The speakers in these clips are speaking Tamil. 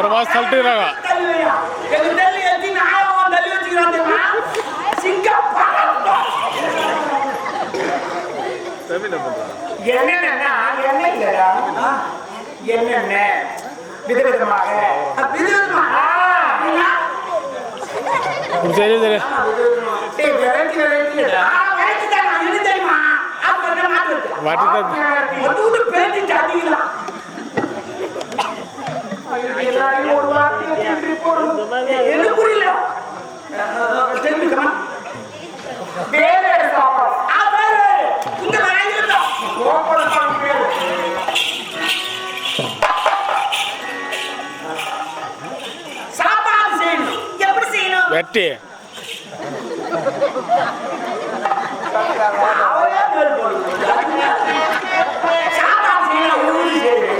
ஒரு மாதம் சொல்லிட்டு இருக்காங்க என்னன்னா என்னென்ன? விதவிதமாக. சரி சரி வாட்டி. எல்லாரையும் ஒரு வார்த்தையை திருப்பி போடணும் எனக்கு புரியல? தெரிஞ்சுக்கணும்? வேற இந்த சாப்பாடு செய்யணும். எப்படி செய்யணும்? வெட்டி. சாப்பாடு செய்யணும்.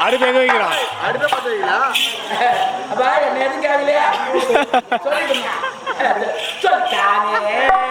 அடுத்த எங்க வைக்கிறான் அடுத்த பத்து வைக்கலாம் அப்பா என்ன எதுக்காகலையா சொல்லிடுங்க சொல்லானே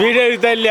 വീഡിയോ എഴുത്തല്ല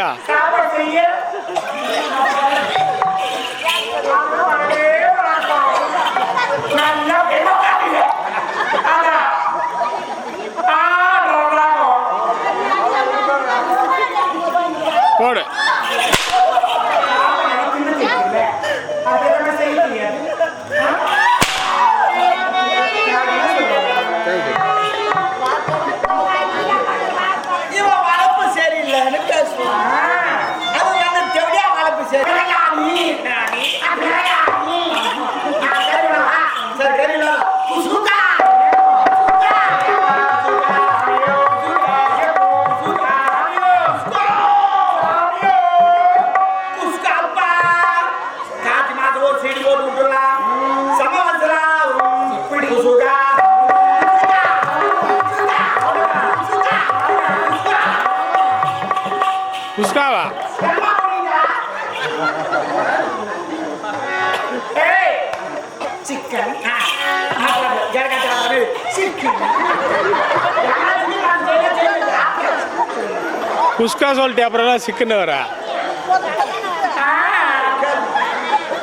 குஸ்கா சொல்லிட்டு அப்புறம் சிக்கன் வர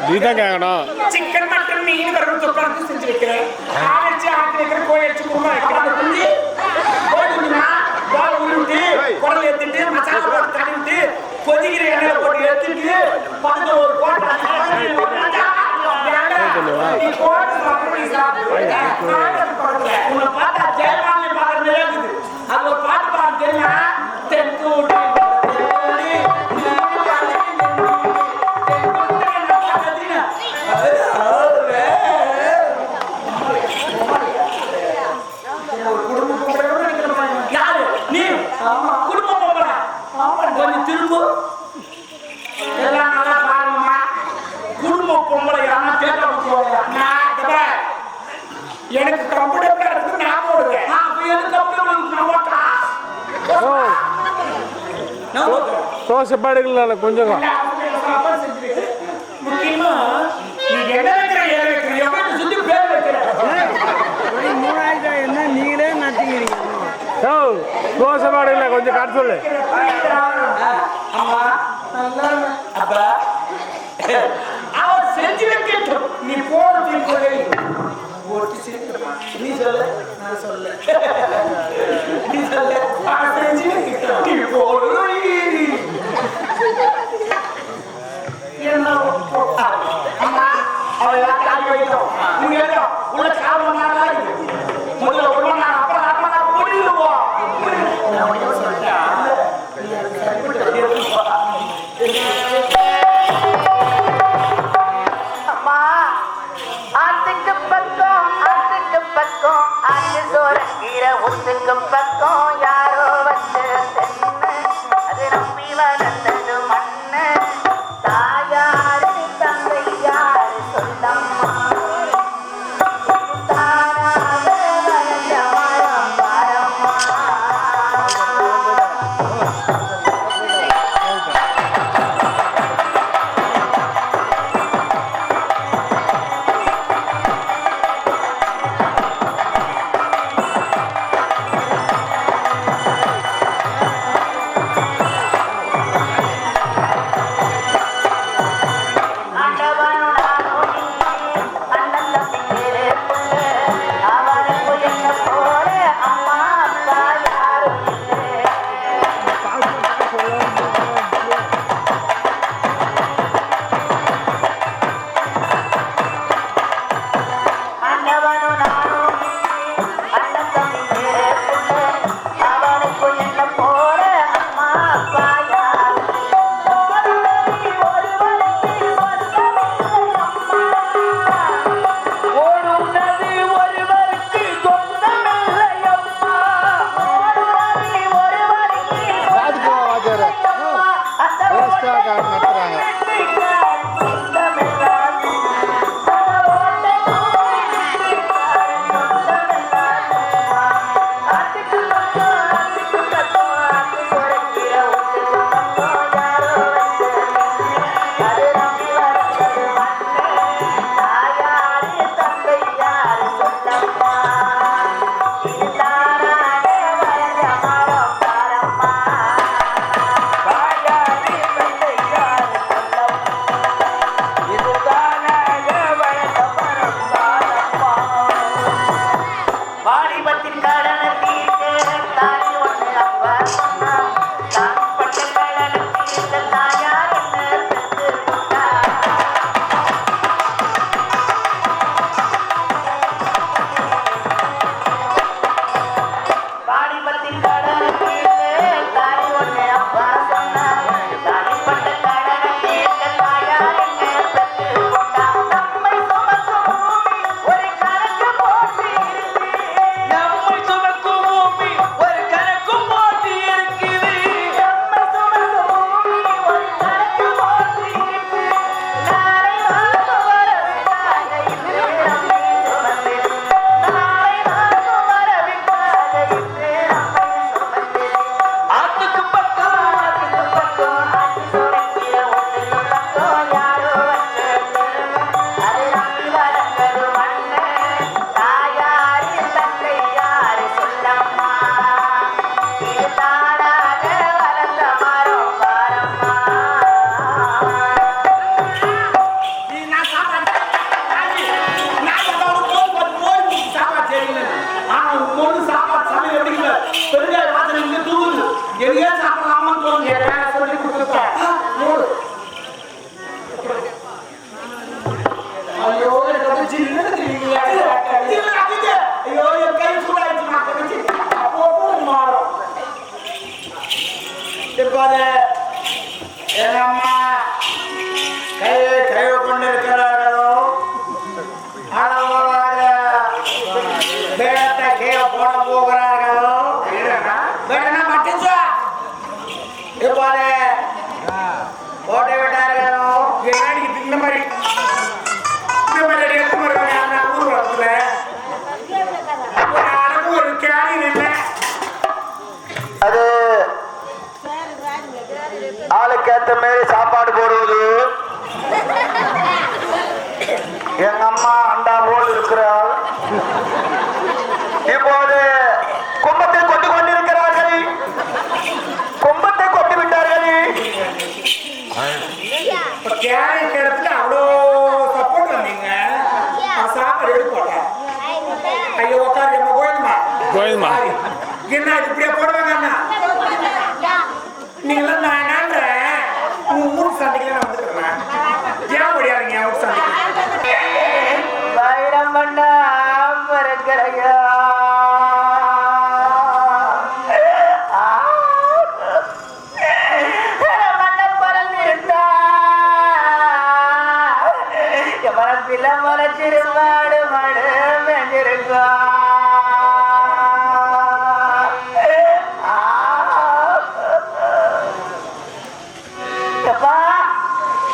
நீ தான் கேட்கணும் சிக்கன் மட்டன் மீன் வரும் துப்பரத்து செஞ்சு வைக்கிறேன் ஆள் வச்சு ஆக்கி வைக்கிறேன் வச்சு குருமா வைக்கிறேன். புள்ளி குடல் எடுத்துட்டு மசாலா போட்டு தடவிட்டு கொதிக்கிற எண்ணெய் போட்டு எடுத்துட்டு பக்கத்தில் ஒரு போட்டு நீ போட்டு சாப்பிட்டு சாப்பிட்டு உன்னை பார்த்தா ஜெயமாலை பார்க்கறதே இருக்குது. அது பாட்டு பாட்டு தெரியும்? por நீங்களே நட்டிக்கிறீங்க ஓ தோசை பாடுகள் கொஞ்சம் காட்டு சொல்லு. அம்மா அப்பா. அவர் செஞ்சு வைக்கட்டும். நீ போறது நீ சொல்ல நான் சொல்ல. நீ சொல்ல செஞ்சு வைக்கட்டும். நீ போடு என்ன போட்டா? அம்மா அவள் எல்லாம் காலி வைக்கிறோம் நீங்க ஏதோ உள்ள முதல்ல அப்புறம் அம்மா ஆத்துக்கு பக்கம் ஆத்துக்கு பக்கம் கீரை பக்கம்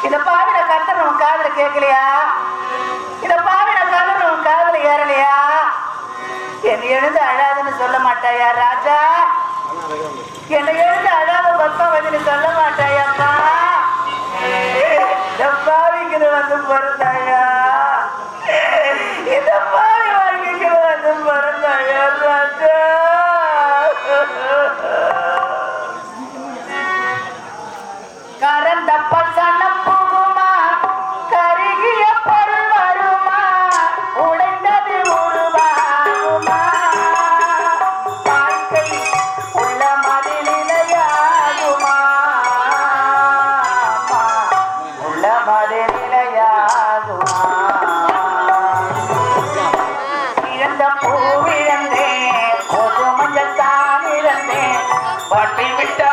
இந்த பாவிட கத்தர் நம்ம காதல கேட்கலையா? இத பாவிட கதர் நம்ம காதல ஏறலையா? என்னை எழுந்து அழாதுன்னு சொல்ல மாட்டாயா ராஜா? என்னை எழுந்து அழாத பத்மாவதினு சொல்ல மாட்டாயாப்பா பாவிக்கு வந்து பொருந்தா மாட்டி விட்டார்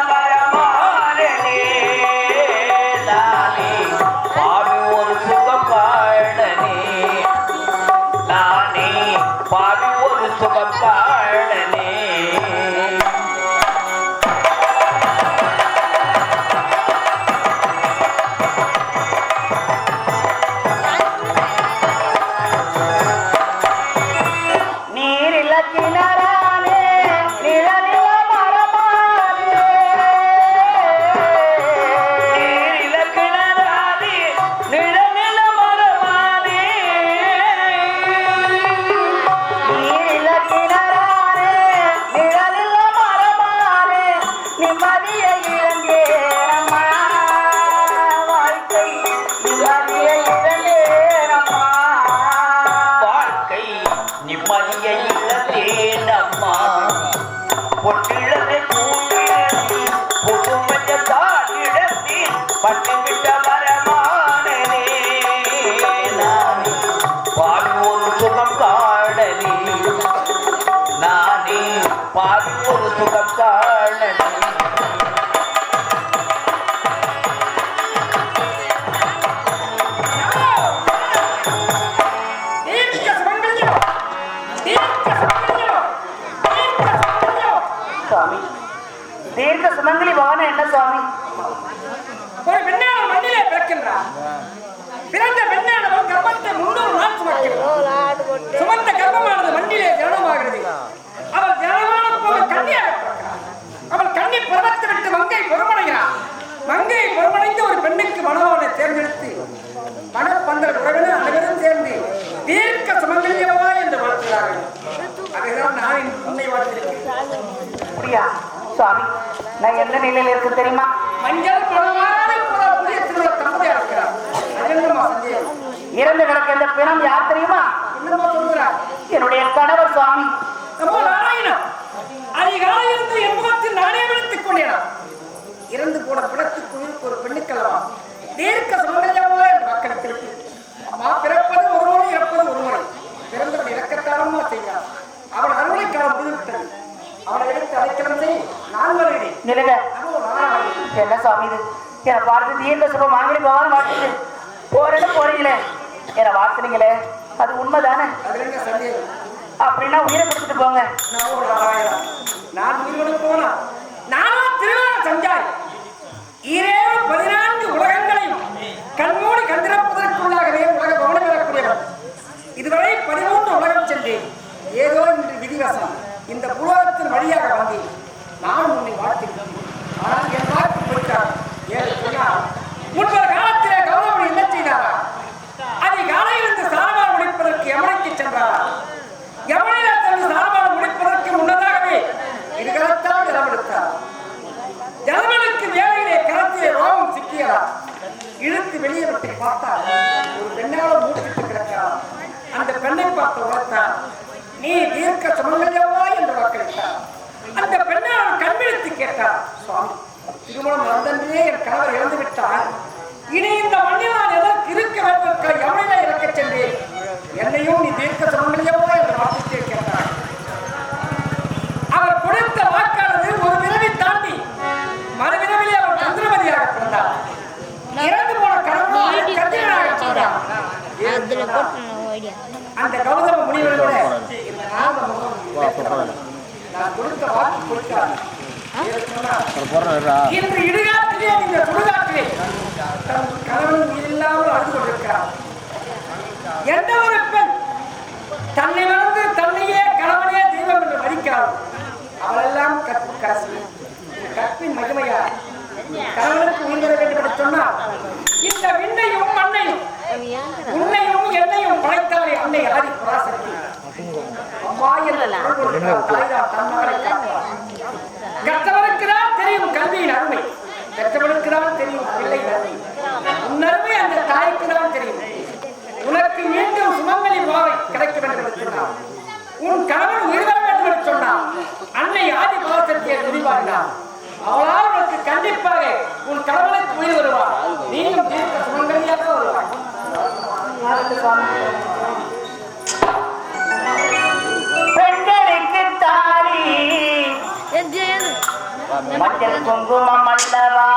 சாமி. நான் எந்த நிலையில இருக்கு தெரியுமா? இறந்து கிடக்க இந்த பிணம் யார் தெரியுமா? என்னுடைய கணவர் சுவாமி. இறந்து போன பிணத்துக்குள் ஒரு பெண்ணுக்கெல்லாம் நேர்க்க இல்லைங்க என்ன சுவாமி இது? என்னை பார்த்து தீர்ந்த சுபம் வாங்கி போவான்னு வாட்டுது போறேன்னு போறீங்களே. என்னை வாக்குறீங்களே? அது உண்மை தானே அப்படின்னா உயிரை கொடுத்துட்டு போங்க. நான் உயிரோடு போனா நானும் திருவிழா செஞ்சாய் இரேழு பதினான்கு உலகங்களை கண்மூடி கண்டிருப்பதற்குள்ளாகவே உலக கவனம் பெறக்கூடியவர் இதுவரை பதிமூன்று உலகம் சென்று ஏதோ இன்று விதிவசம் இந்த புலகத்தின் வழியாக வந்தேன். நானும் உன்னை வாழ்த்துகிறேன் ஆனால் என் வாழ்த்து போட்டார் ஏன் சொன்னால் முன்பு காலத்திலே கௌரவன் என்ன செய்தாரா? அதை காலையிலிருந்து சாரவால் முடிப்பதற்கு யமனைக்கு சென்றாரா? யமனையில தனது சாரவால் முடிப்பதற்கு முன்னதாகவே இதுகளத்தான் ஜலமெடுத்தார் ஜலமனுக்கு வேலையிலே கரத்திலே ரோகம் சிக்கியதா? இழுத்து வெளியே விட்டு பார்த்தார். ஒரு பெண்ணால மூட்டிட்டு கிடக்கிறார் அந்த பெண்ணை பார்த்து உரைத்தார் நீ தீர்க்க சுமங்கல்யா திருமணம் நடந்தே என் கணவர் இறந்து விட்டார். இனி இந்த மண்ணில் நான் எதற்கு இருக்க வேண்டும் எவனையில இறக்க சென்றேன். என்னையும் நீ தீர்க்க சுமங்கலியவா என்று வார்த்தையை கேட்டார். அவர் கொடுத்த வாக்கானது ஒரு விரவை தாண்டி மறுவிரவிலே அவர் சந்திரமதியாக பிறந்தார். இறந்து போன கணவனோ கத்திரனாக பிறந்தார். அதுல போட்டு ஓடியா? அந்த கௌதம முனிவரோட இந்த நாம முகம் நான் கொடுத்த வாக்கு கொடுத்தார் இன்று இடுகாட்டிலே இந்த சுடுகாட்டிலே கணவன் இல்லாமல் அழுது கொண்டிருக்கிறார் எந்த ஒரு பெண் தன்னை வளர்ந்து தன்னையே கணவனே தெய்வம் என்று மதிக்கிறாள் அவளெல்லாம் கற்பு கரசி கற்பின் மகிமையா? கணவனுக்கு உயிர் வேண்டும் என்று சொன்னால் இந்த விண்ணையும் மண்ணையும் உன்னையும் என்னையும் படைத்தாலே அன்னை ஆதி பராசக்தி. அம்மா என்ற தாய்தான் தெரியும் அருமை. பெற்றவனுக்கு தான் தெரியும் பிள்ளை அருமை உன் அருமை அந்த தாய்க்கு தான் தெரியும். உனக்கு மீண்டும் சுமங்கலி பாவை கிடைக்க வேண்டும் என்று சொன்னார் உன் கணவன் உயிர் வர வேண்டும் என்று சொன்னார் அன்னை ஆதி பராசக்தியை துணிவாடினார் அவளால் உனக்கு கண்டிப்பாக உன் கணவனுக்கு உயிர் வருவார். நீயும் தீர்க்க சுமங்கலியாக வருவார் மஞ்சள் குங்குமம் அல்லவா?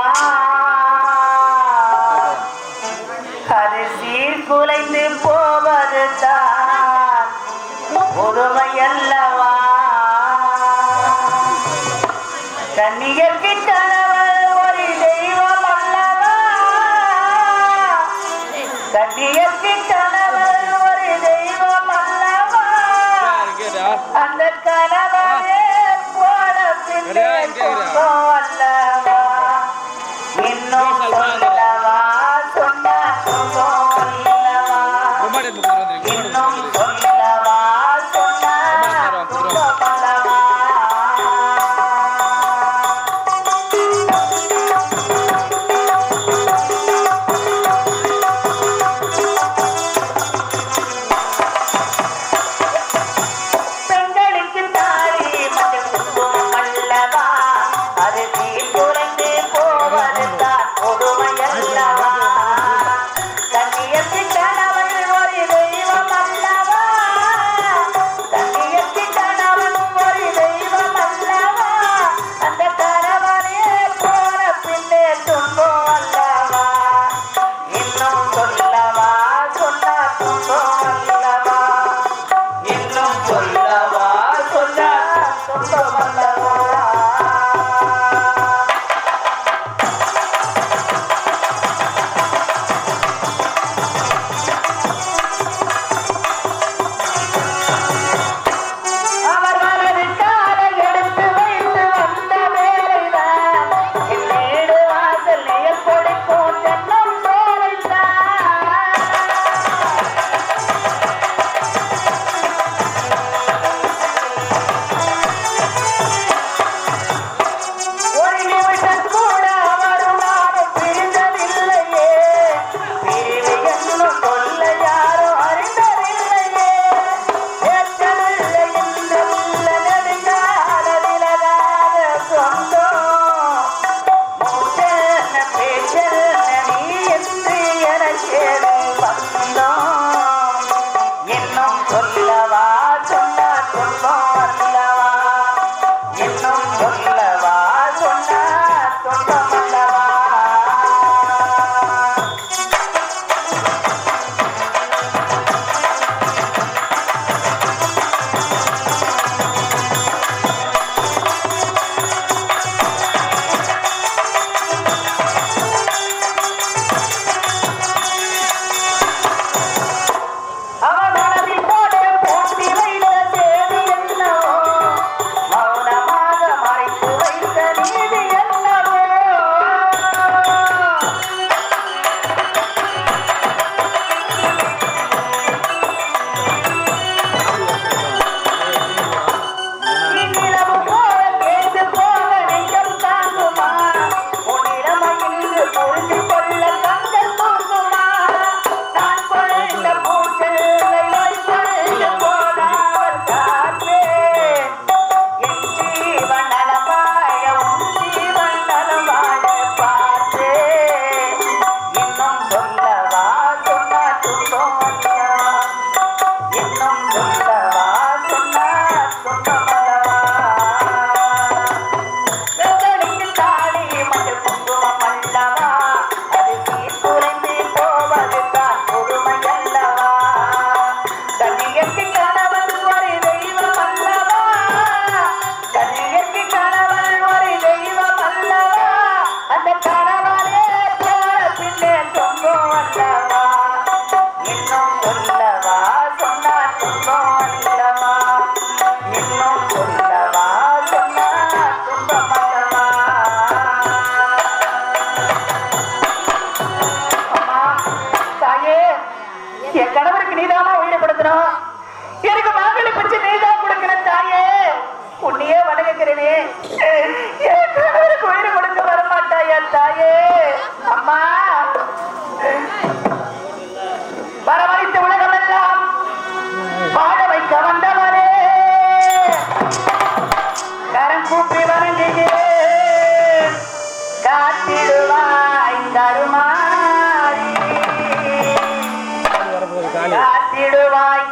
காத்திடுவாய்